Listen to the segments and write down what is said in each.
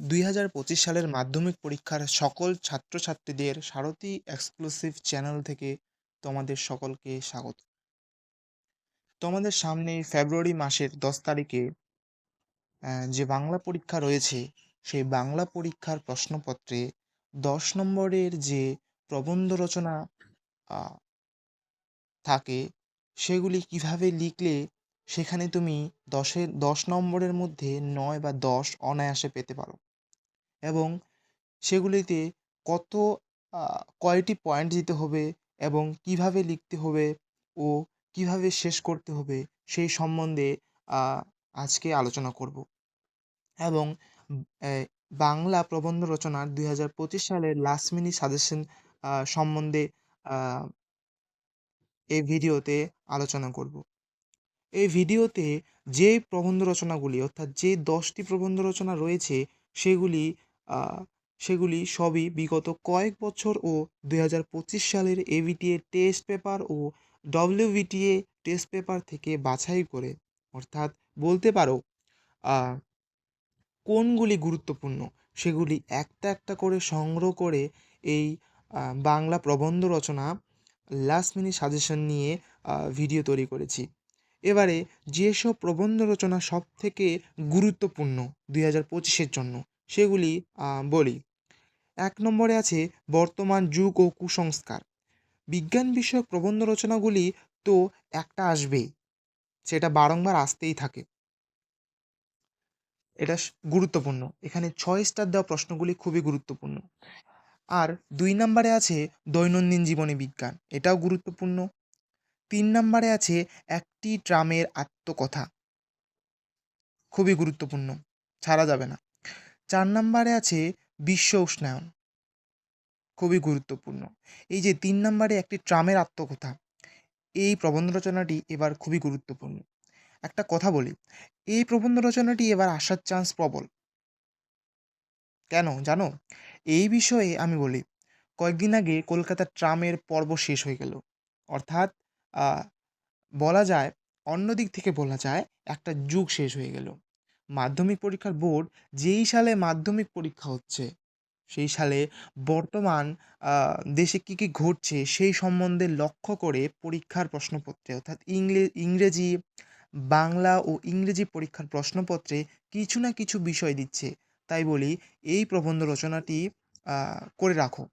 দুই হাজার পঁচিশ সালের মাধ্যমিক পরীক্ষার সকল ছাত্রছাত্রীদের সারথি এক্সক্লুসিভ চ্যানেল থেকে তোমাদের সকলকে স্বাগত। তোমাদের সামনে ফেব্রুয়ারি মাসের দশ তারিখে যে বাংলা পরীক্ষা রয়েছে, সেই বাংলা পরীক্ষার প্রশ্নপত্রে দশ নম্বরের যে প্রবন্ধ রচনা থাকে, সেগুলি কীভাবে লিখলে সেখানে তুমি দশের দশ নম্বরের মধ্যে নয় বা দশ অনায়াসে পেতে পারো। এবং সেগুলিতে কত কয়টি পয়েন্ট দিতে হবে এবং কীভাবে লিখতে হবে ও কীভাবে শেষ করতে হবে সেই সম্বন্ধে আজকে আলোচনা করব। এবং বাংলা প্রবন্ধ রচনার দুই হাজার পঁচিশ সালের লাস্ট মিনিট সাজেশন সম্বন্ধে এই ভিডিওতে আলোচনা করব। এই ভিডিওতে যে প্রবন্ধ রচনাগুলি অর্থাৎ যে দশটি প্রবন্ধ রচনা রয়েছে সেগুলি সেগুলি সবই বিগত কয়েক বছর ও দুই হাজার পঁচিশ সালের এভিটিএ টেস্ট পেপার ও ডব্লিউবিটিএ টেস্ট পেপার থেকে বাছাই করে, অর্থাৎ বলতে পারো কোনগুলি গুরুত্বপূর্ণ, সেগুলি একটা একটা করে সংগ্রহ করে এই বাংলা প্রবন্ধ রচনা লাস্ট মিনিট সাজেশন নিয়ে ভিডিও তৈরি করেছি। এবারে যেসব প্রবন্ধ রচনা সব থেকে গুরুত্বপূর্ণ দুই হাজার পঁচিশের জন্য সেগুলি বলি। এক নম্বরে আছে বর্তমান যুগ ও কুসংস্কার। বিজ্ঞান বিষয়ক প্রবন্ধ রচনাগুলি তো একটা আসবেই, সেটা বারংবার আসতেই থাকে। এটা গুরুত্বপূর্ণ। এখানে ছয় স্টার দেওয়া প্রশ্নগুলি খুবই গুরুত্বপূর্ণ। আর দুই নম্বরে আছে দৈনন্দিন জীবনে বিজ্ঞান, এটাও গুরুত্বপূর্ণ। তিন নম্বরে আছে একটি ট্রামের আত্মকথা। খুবই গুরুত্বপূর্ণ, ছাড়া যাবে না। চার নম্বরে আছে বিশ্ব উষ্ণায়ন। খুবই গুরুত্বপূর্ণ। এই যে তিন নম্বরে একটি ট্রামের আত্মকথা, এই প্রবন্ধ রচনাটি এবার খুবই গুরুত্বপূর্ণ। একটা কথা বলি, এই প্রবন্ধ রচনাটি এবার আসার চান্স প্রবল। কেন জানো? এই বিষয়ে আমি বলি, কয়েকদিন আগে কলকাতার ট্রামের পর্ব শেষ হয়ে গেল। অর্থাৎ বলা যায়, অন্য দিক থেকে বলা যায়, একটা যুগ শেষ হয়ে গেল। মাধ্যমিক পরীক্ষার বোর্ড যেই সালে মাধ্যমিক পরীক্ষা হচ্ছে, সেই সালে বর্তমান দেশে কী কী ঘটছে সেই সম্বন্ধে লক্ষ্য করে পরীক্ষার প্রশ্নপত্রে, অর্থাৎ ইংরেজি, বাংলা ও ইংরেজি পরীক্ষার প্রশ্নপত্রে কিছু না কিছু বিষয় দিচ্ছে। তাই বলি এই প্রবন্ধ রচনাটি করে রাখো।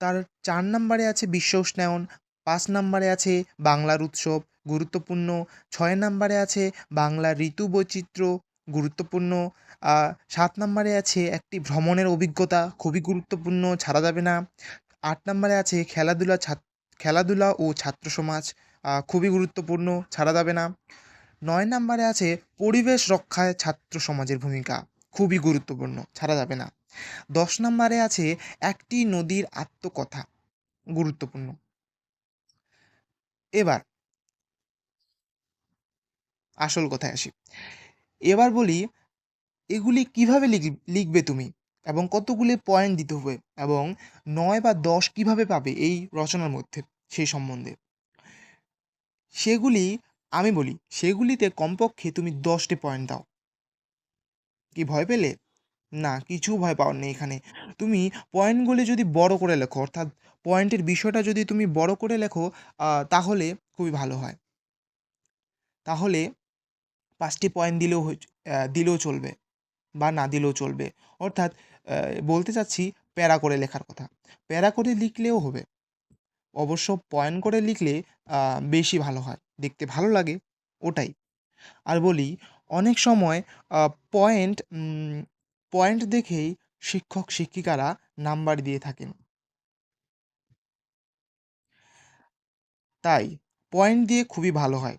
তার চার নম্বরে আছে বিশ্ব উষ্ণায়ন পাঁচ নম্বরে আছে বাংলার উৎসব, গুরুত্বপূর্ণ। ছয় নম্বরে আছে বাংলার ঋতু বৈচিত্র্য, গুরুত্বপূর্ণ। সাত নম্বরে আছে একটি ভ্রমণের অভিজ্ঞতা, খুবই গুরুত্বপূর্ণ, ছাড়া যাবে না। আট নম্বরে আছে খেলাধুলা খেলাধুলা ও ছাত্র সমাজ খুবই গুরুত্বপূর্ণ, ছাড়া যাবে না। নয় নম্বরে আছে পরিবেশ রক্ষায় ছাত্র সমাজের ভূমিকা, খুবই গুরুত্বপূর্ণ, ছাড়া যাবে না। দশ নম্বরে আছে একটি নদীর আত্মকথা, গুরুত্বপূর্ণ। এবার আসল কথায় আসি। এবার বলি, এগুলি কীভাবে লিখ- লিখবে তুমি? এবং কতগুলি পয়েন্ট দিতে হবে? এবং নয় বা দশ কীভাবে পাবে এই রচনার মধ্যে, সেই সম্বন্ধে? সেগুলি আমি বলি, সেগুলিতে কমপক্ষে তুমি দশটি পয়েন্ট দাও। কি ভয় পেলে? না, কিছু ভয় পাওয়ার নেই এখানে। তুমি পয়েন্টগুলি যদি বড় করে লেখো, অর্থাৎ পয়েন্টের বিষয়টা যদি তুমি বড় করে লেখো তাহলে খুবই ভালো হয়। তাহলে পাঁচটি পয়েন্ট দিলেও দিলেও চলবে, বা না দিলেও চলবে। অর্থাৎ বলতে চাচ্ছি প্যারা করে লেখার কথা। প্যারা করে লিখলেও হবে। অবশ্য পয়েন্ট করে লিখলে বেশি ভালো হয়। দেখতে ভালো লাগে, ওটাই। আর বলি, অনেক সময় পয়েন্ট পয়েন্ট দেখেই শিক্ষক শিক্ষিকারা নাম্বার দিয়ে থাকেন। তাই পয়েন্ট দিয়ে খুবই ভালো হয়।